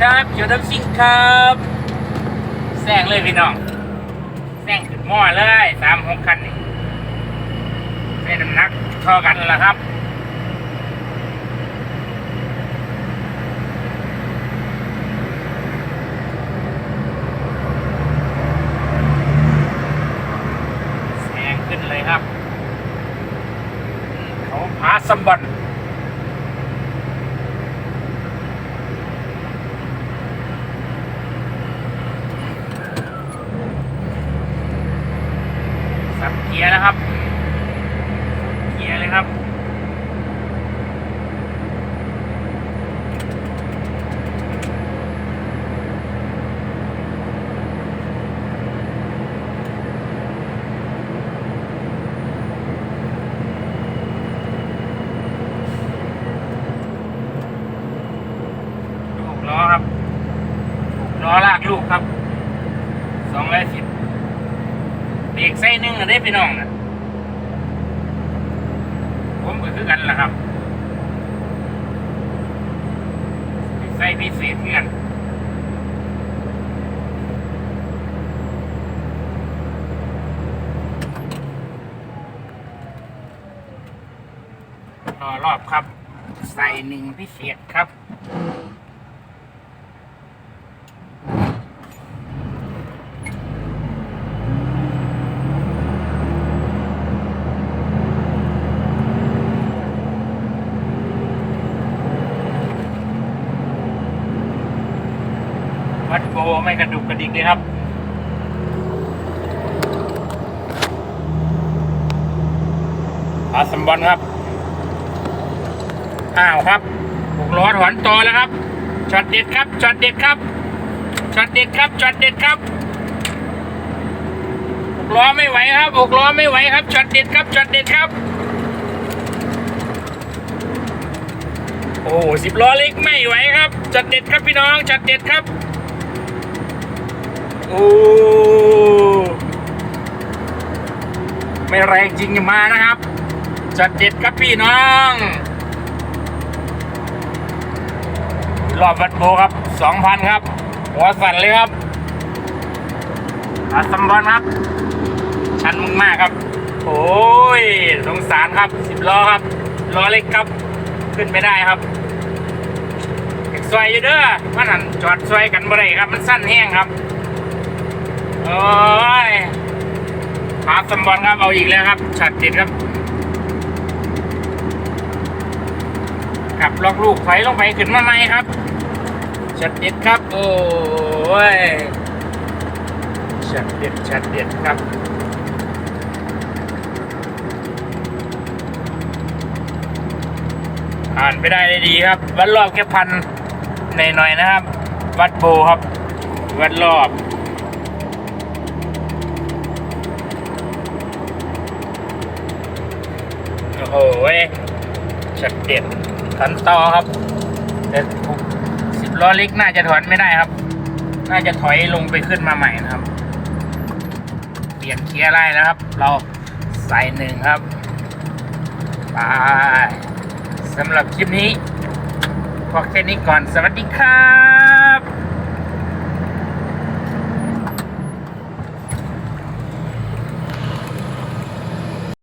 ครับเขียวน้ำซิ่งครับแซงเลยพี่น้องแซงขึ้นหม้อเลยสามหกคันนี่ใช้น้ำหนักเท่ากันแล้วครับแซงขึ้นเลยครับ เขาพาสมบัติ เกียร์แล้วครับเกียร์เลยครับลูกล้อครับล้อลากลูกครับสองร้อยสิบ เบรกไส้หนึ่งอะได้พี่น้องนะผมก็คือกันแหละครับไส้พิเศษคือกันรอรอบครับ ใส่หนึ่งพิเศษครับ วัดโบไม่กระดุกกระดิกเลยครับอาสมบอลครับอ้าวครับหกล้อถอนต่อแล้วครับช็อตเด็ดครับช็อตเด็ดครับช็อตเด็ดครับช็อตเด็ดครับหกล้อไม่ไหวครับหกล้อไม่ไหวครับช็อตเด็ดครับช็อตเด็ดครับ โอ้สิบล้อเล็กไม่ไหวครับช็อตเด็ดครับพี่น้องช็อตเด็ดครับ โอ้ไม่แรงจริงมานะครับ จัดเด็ดครับพี่น้องรอบวัดโบครับสองพันครับ หัวสั่นเลยครับอาสมบอลครับ ชันมึงมากครับ โอ้ยสงสารครับสิบล้อครับล้อเล็กครับ ขึ้นไม่ได้ครับซอยอยู่เด้อมันหันจอดซอยกันบ่ได้ครับ มันสั้นแห้งครับ โอ้ยหาสมบอลครับเอาอีกแล้วครับฉัดติดครับกลับล็อกลูกไฟลงไปขึ้นมาใหม่ครับฉัดเด็ดครับ โอ้ยฉัดเด็ดฉัดเด็ดครับผ่านไปได้ได้ดีครับวัดรอบแค่พันหน่อยๆนะครับ วัดโบครับ วัดรอบ โอ้โหเว้ยชัดเด็ดทันต่อครับแต่สิบล้อเล็กน่าจะถอนไม่ได้ครับ น่าจะถอยลงไปขึ้นมาใหม่นะครับ เปลี่ยนเกียร์ไล่แล้วครับ เราใส่หนึ่งครับไปสำหรับคลิปนี้พอแค่นี้ก่อนสวัสดีครับ